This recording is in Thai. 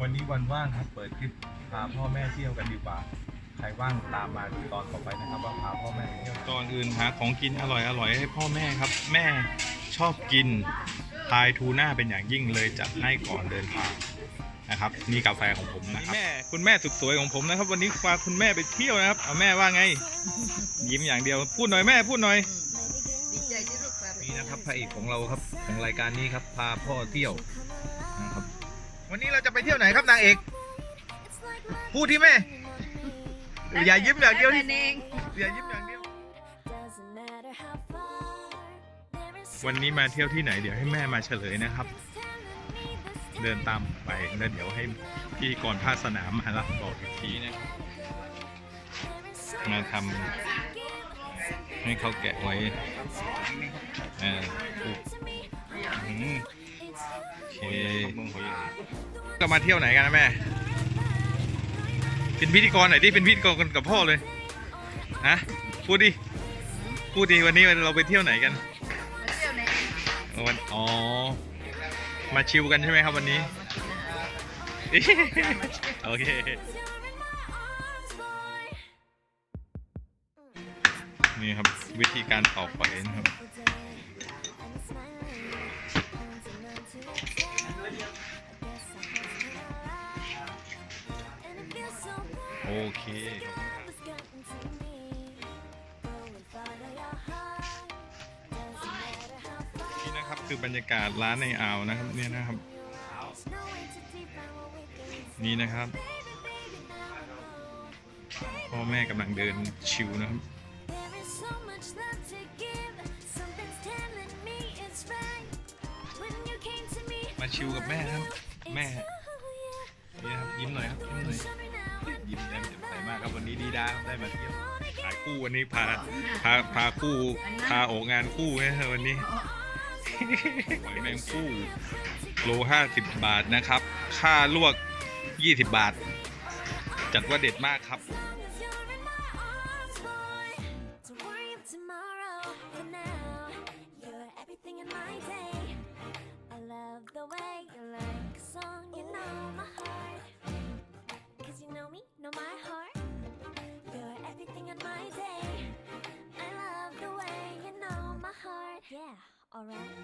วันนี้วันว่างครับ เปิดคลิปพาพ่อแม่เที่ยวกันดีกว่า ใครว่างตามมาดูตอนต่อไปนะครับว่าพาพ่อแม่ไปเที่ยวตอนอื่นหาของกินอร่อยอร่อยให้พ่อแม่ครับ แม่ชอบกินพายทูน่าเป็นอย่างยิ่งเลยจัดให้ก่อนเดินทางนะครับนี่กาแฟของผมนะครับแม่คุณแม่สุดสวยของผมนะครับ วันนี้พาคุณแม่ไปเที่ยวนะครับเอาแม่ว่าไง ยิ้มอย่างเดียวพูดหน่อยแม่พูดหน่อยดีใจที่ลูกพาไปนี่นะครับพระเอกของเราครับของรายการนี้ครับพาพ่อเที่ยวนะครับ วันนี้เราจะไปเที่ยวไหนครับนางเอก พูดที่แม่ อย่ายิ้มอย่างเดียวไปดิเองอย่ายิ้มอย่างเดียว วันนี้มาเที่ยวที่ไหนเดี๋ยวให้แม่มาเฉลยนะครับ เดินตามไปแล้วเดี๋ยวให้พธี่กรภาคสนามมารับบอกอีกทีนะครับมาทำให้เขาแกะไว้เออ ถูกอืมโอเคก็มาเที่ยวไหนกันนะแม่ เป็นพิธีกรหน่อยดิ เป็นพิธีกรกันกับพ่อเลยฮะพูดดิ พูดดิวันนี้เราไปเที่ยวไหนกันมาเที่ยวไหนวันอ๋อ มาชิลกันใช่ไหมครับวันนี้ โอเค นี่ครับวิธีการต่อไฟนะครับ โอเคนี่นะครับคือบรรยากาศร้านในอ่าวนะครับเนี่ยนะครับ นี่นะครับพ่อแม่กำลังเดินชิวนะครับ ชิวกับแม่นะครับ แม่นี่นะครับยิ้มหน่อยครับยิ้มหน่อยยิ้มแย้มแจ่มใสมากครับวันนี้ดีด้าครับได้มาเที่ยวขายคู่วันนี้พาพาพาคู่พาโอกงานคู่นะครับวันนี้หอยแมงคู่โลห้าสิบบาทนะครับ ค่าลวกยี่สิบบาท จัดว่าเด็ดมากครับ alright.